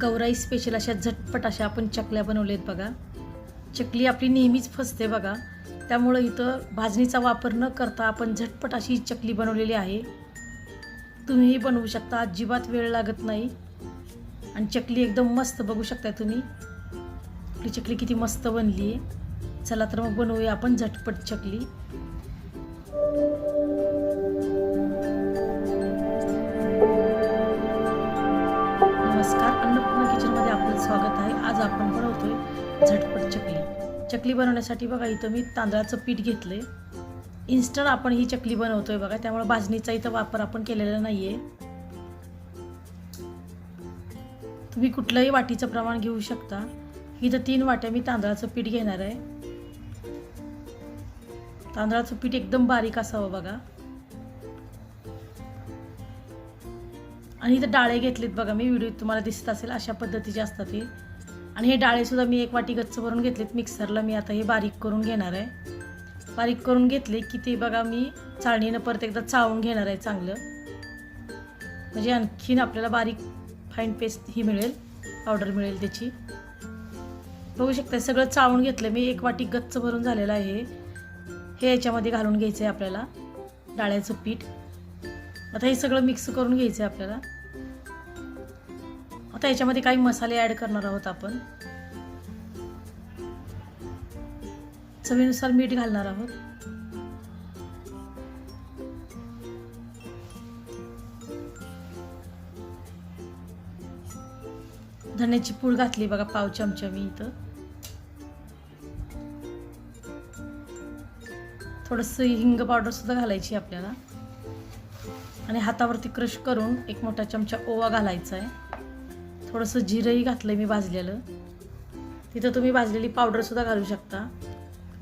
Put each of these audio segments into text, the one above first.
Gaurai special अशा झटपट अशा आपण चकल्या बनवल्या आहेत बघा. चकली आपली नेहमीच फसते बघा. त्यामुळं इथं भाजणीचा वापर न करता आपण झटपट अशी चकली बनवलेली आहे. तुम्हीही बनवू शकता अजिबात वेळ लागत नाही. आणि चकली एकदम मस्त बघू शकता तुम्ही. आपली चकली किती मस्त बनली आहे चला तर मग बनवूया आपण झटपट चकली. नमस्कार. अन्नपूर्णा किचनमध्ये आपलं स्वागत आहे. आज आपण बनवतोय झटपट चकली. चकली बनवण्यासाठी बघा इथं मी तांदळाचं पीठ घेतलंय. इन्स्टंट आपण ही चकली बनवतोय बघा. त्यामुळे भाजणीचा इथं वापर आपण केलेला नाहीये. तुम्ही कुठलंही वाटीचं प्रमाण घेऊ शकता. इथं तीन वाट्या मी तांदळाचं पीठ घेणार आहे. तांदळाचं पीठ एकदम बारीक असावं बघा. आणि इथं डाळे घेतलेत बघा मी व्हिडिओ तुम्हाला दिसत असेल अशा पद्धतीचे असतात हे आणि हे डाळेसुद्धा मी एक वाटी गच्च भरून घेतलेत. मिक्सरला मी आता हे बारीक करून घेणार आहे. बारीक करून घेतले की ते बघा मी चाळणीनं परत एकदा चाळून घेणार आहे चांगलं. म्हणजे आणखीन आपल्याला बारीक फाईन पेस्ट ही मिळेल पावडर मिळेल त्याची. बघू शकता सगळं चाळून घेतलं. मी एक वाटी गच्च भरून झालेलं आहे हे. याच्यामध्ये घालून घ्यायचं आहे आपल्याला डाळ्याचं पीठ. आता हे सगळं मिक्स करून घ्यायचं आहे आपल्याला. आता याच्यामध्ये काही मसाले ॲड करणार आहोत आपण. चवीनुसार मीठ घालणार आहोत. धण्याची पूड घातली बघा पाव चमचा मी इथं. थोडंसं हिंग पावडर सुद्धा घालायची आपल्याला. आणि हातावरती क्रश करून एक मोठा चमचा ओवा घालायचा आहे. थोडंसं जिरंही घातलं आहे मी भाजलेलं. तिथं तुम्ही भाजलेली पावडरसुद्धा घालू शकता.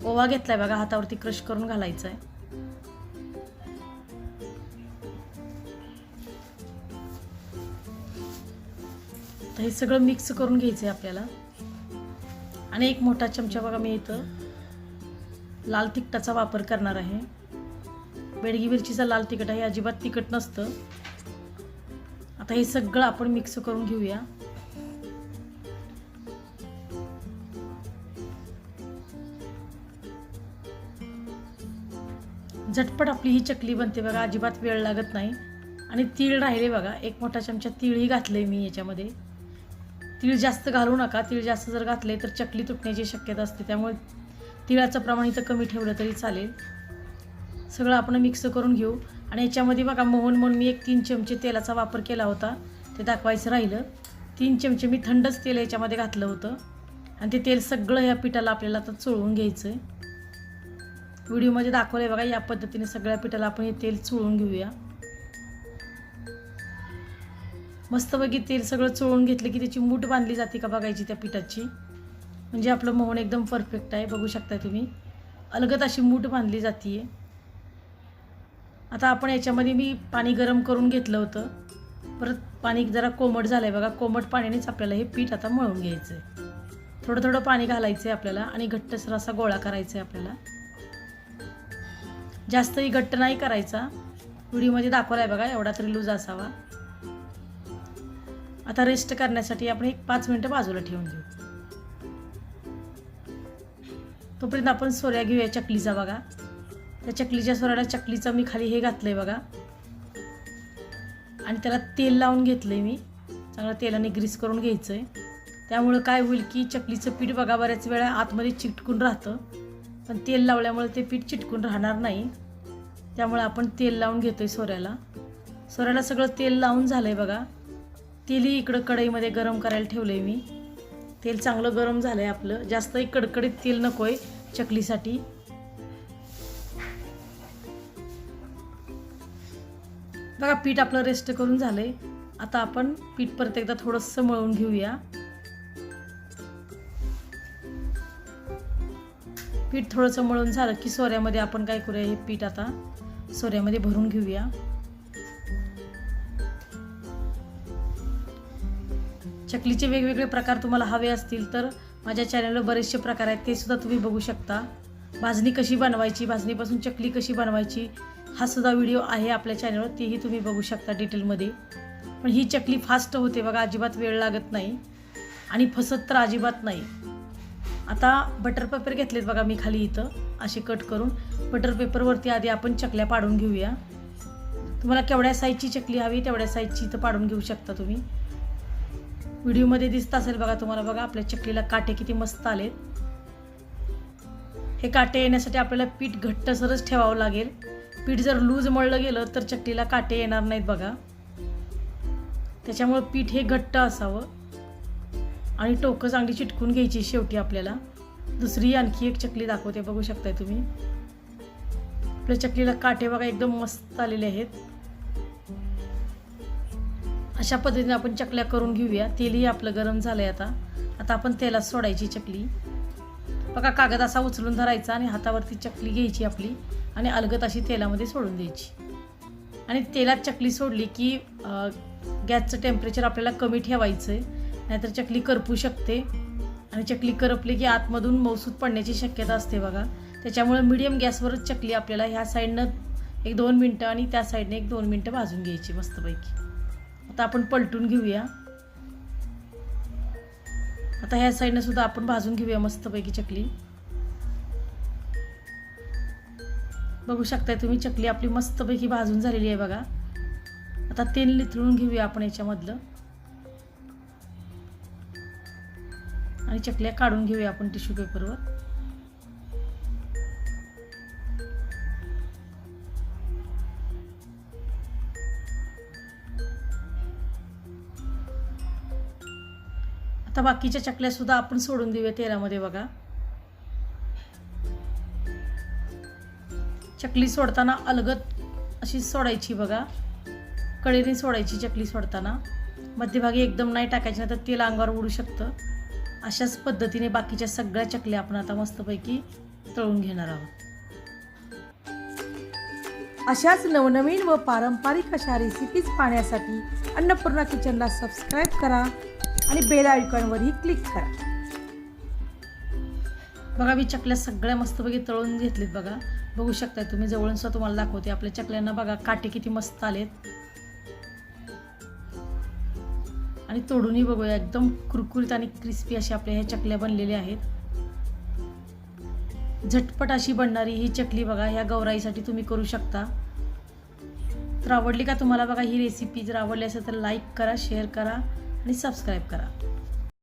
ओवा घेतला आहे बघा हातावरती क्रश करून घालायचा आहे तर हे सगळं मिक्स करून घ्यायचं आहे आपल्याला. आणि एक मोठा चमचा बघा मी इथं लाल तिखटाचा वापर करणार आहे. बेडगी मिरचीचा लाल तिखट आहे अजिबात तिखट नसतं. आता हे सगळं आपण मिक्स करून घेऊया. झटपट आपली ही चकली बनते बघा अजिबात वेळ लागत नाही. आणि तीळ राहिले बघा एक मोठा चमचा तीळही आहे मी याच्यामध्ये. तीळ जास्त घालू नका तीळ जास्त जर घातले तर चकली तुटण्याची शक्यता असते त्यामुळे तिळाचं प्रमाण इथं कमी ठेवलं तरी चालेल. सगळं आपण मिक्स करून घेऊ. आणि याच्यामध्ये बघा मोहन म्हणून मी एक तीन चमचे तेलाचा वापर केला होता ते दाखवायचं राहिलं. तीन चमचे मी थंडच तेल याच्यामध्ये घातलं होतं. आणि ते तेल सगळं या पिठाला आपल्याला आता चोळून घ्यायचं आहे व्हिडिओमध्ये दाखवलं आहे बघा या पद्धतीने सगळ्या पिठाला आपण हे तेल चोळून घेऊया. मस्तपैकी तेल सगळं चोळून घेतलं की त्याची मूठ बांधली जाते का बघायची त्या पिठाची. म्हणजे आपलं मोहन एकदम परफेक्ट आहे बघू शकता तुम्ही. अलगत अशी मूठ बांधली जाते आता आपण याच्यामध्ये मी पाणी गरम करून घेतलं होतं. परत पाणी जरा कोमट झालं आहे बघा कोमट पाण्यानेच आपल्याला हे पीठ आता मळून घ्यायचं आहे थोडं थोडं पाणी घालायचं आहे आपल्याला आणि घट्टसर असा गोळा करायचा आहे आपल्याला. जास्तही घट्ट नाही करायचा. व्हिडिओमध्ये दाखवला आहे बघा एवढा तरी लूज असावा. आता रेस्ट करण्यासाठी आपण एक पाच मिनटं बाजूला ठेवून देऊ. तोपर्यंत आपण सोऱ्या घेऊया चकलीचा बघा. त्या चकलीच्या सोऱ्याला चकलीचं मी खाली हे घातलं आहे बघा. आणि त्याला तेल लावून घेतलं आहे मी. चांगलं तेलाने ग्रीस करून घ्यायचं आहे त्यामुळं काय होईल की चकलीचं पीठ बघा बऱ्याच वेळा आतमध्ये चिटकून राहतं. पण तेल लावल्यामुळे ते पीठ चिटकून राहणार नाही. त्यामुळे आपण तेल लावून घेतो आहे सोऱ्याला. सोऱ्याला सगळं तेल लावून झालं आहे बघा. तेलही इकडं कढईमध्ये गरम करायला ठेवलं आहे मी. तेल चांगलं गरम झालं आहे आपलं जास्तही कडकडीत तेल नको आहे चकलीसाठी. बघा पीठ आपलं रेस्ट करून झालं आहे आता आपण पीठ परत एकदा थोडंसं मळून घेऊया. पीठ थोडंसं मळून झालं की सोऱ्यामध्ये आपण काय करूया हे पीठ आता. सोऱ्यामध्ये भरून घेऊया. चकलीचे वेगवेगळे प्रकार तुम्हाला हवे असतील तर माझ्या चॅनलवर बरेचसे प्रकार आहेत ते सुद्धा तुम्ही बघू शकता. भाजणी कशी बनवायची भाजणीपासून चकली कशी बनवायची हा सुद्धा व्हिडिओ आहे आपल्या चॅनलवर तेही तुम्ही बघू शकता डिटेलमध्ये पण ही चकली फास्ट होते बघा अजिबात वेळ लागत नाही आणि फसत तर अजिबात नाही. आता बटर पेपर घेतलेत बघा मी खाली इथं. असे कट करून बटर पेपरवरती आधी आपण चकल्या पाडून घेऊया. तुम्हाला केवढ्या साईजची चकली हवी तेवढ्या साईजची इथं पाडून घेऊ शकता तुम्ही. व्हिडिओमध्ये दिसत असेल बघा तुम्हाला बघा आपल्या चकलीला काटे किती मस्त आलेत. हे काटे येण्यासाठी आपल्याला पीठ घट्टसरच ठेवावं लागेल. पीठ जर लूज मळलं गेलं तर चकलीला काटे येणार नाहीत बघा. त्याच्यामुळं पीठ हे घट्ट असावं. आणि टोकं चांगली चिटकून घ्यायची शेवटी आपल्याला. दुसरी आणखी एक चकली दाखवते बघू शकताय तुम्ही. आपल्या चकलीला काटे बघा एकदम मस्त आलेले आहेत. अशा पद्धतीने आपण चकल्या करून घेऊया. तेलही आपलं गरम झालं आहे आता. आता आपण तेलात सोडायची चकली. बघा कागद असा उचलून धरायचा आणि हातावरती चकली घ्यायची आपली आणि अलगत अशी तेलामध्ये सोडून द्यायची. आणि तेलात चकली सोडली की गॅसचं टेम्परेचर आपल्याला कमी ठेवायचं आहे नाहीतर चकली करपू शकते. आणि चकली करपली की आतमधून मौसूद पडण्याची शक्यता असते बघा. त्याच्यामुळे मिडियम गॅसवरच चकली आपल्याला ह्या साईडनं एक दोन मिनटं आणि त्या साईडने एक दोन मिनटं भाजून घ्यायची मस्तपैकी. आता आपण पलटून घेऊया. आता ह्या साईडनं सुद्धा आपण भाजून घेऊया मस्तपैकी चकली. बघू शकताय तुम्ही चकली आपली मस्तपैकी भाजून झालेली आहे बघा. आता तेल निथळून घेऊया आपण याच्यामधलं. आणि चकल्या काढून घेऊया आपण टिश्यू पेपरवर. आता बाकीच्या चकल्या सुद्धा आपण सोडून देऊया तेलामध्ये बघा. चकली सोडताना अलगत अशी सोडायची बघा. कडेने सोडायची चकली सोडताना. मध्यभागी एकदम नाही टाकायची नाही तर तेल अंगावर उडू शकतं. अशाच पद्धतीने बाकीच्या सगळ्या चकल्या आपण आता मस्तपैकी तळून घेणार आहोत. अशाच नवनवीन व पारंपरिक अशा रेसिपीज पाहण्यासाठी अन्नपूर्णा किचनला सबस्क्राईब करा आणि बेल आयकॉनवरही क्लिक करा. बघा मी चकल्या सगळ्या मस्तपैकी तळून घेतलीत बघा. बघू शकताय तुम्ही जवळून सुद्धा तुम्हाला दाखवते. आपल्या चकल्यांना बघा काटे किती मस्त आलेत. आणि तोडूनही बघूया. एकदम कुरकुरीत आणि क्रिस्पी अशा आपल्या ह्या चकल्या बनलेल्या आहेत. झटपट अशी बनणारी ही चकली बघा ह्या गौराईसाठी तुम्ही करू शकता. तर आवडली का तुम्हाला बघा ही रेसिपी जर आवडली असेल तर लाईक करा शेअर करा आणि सबस्क्राईब करा.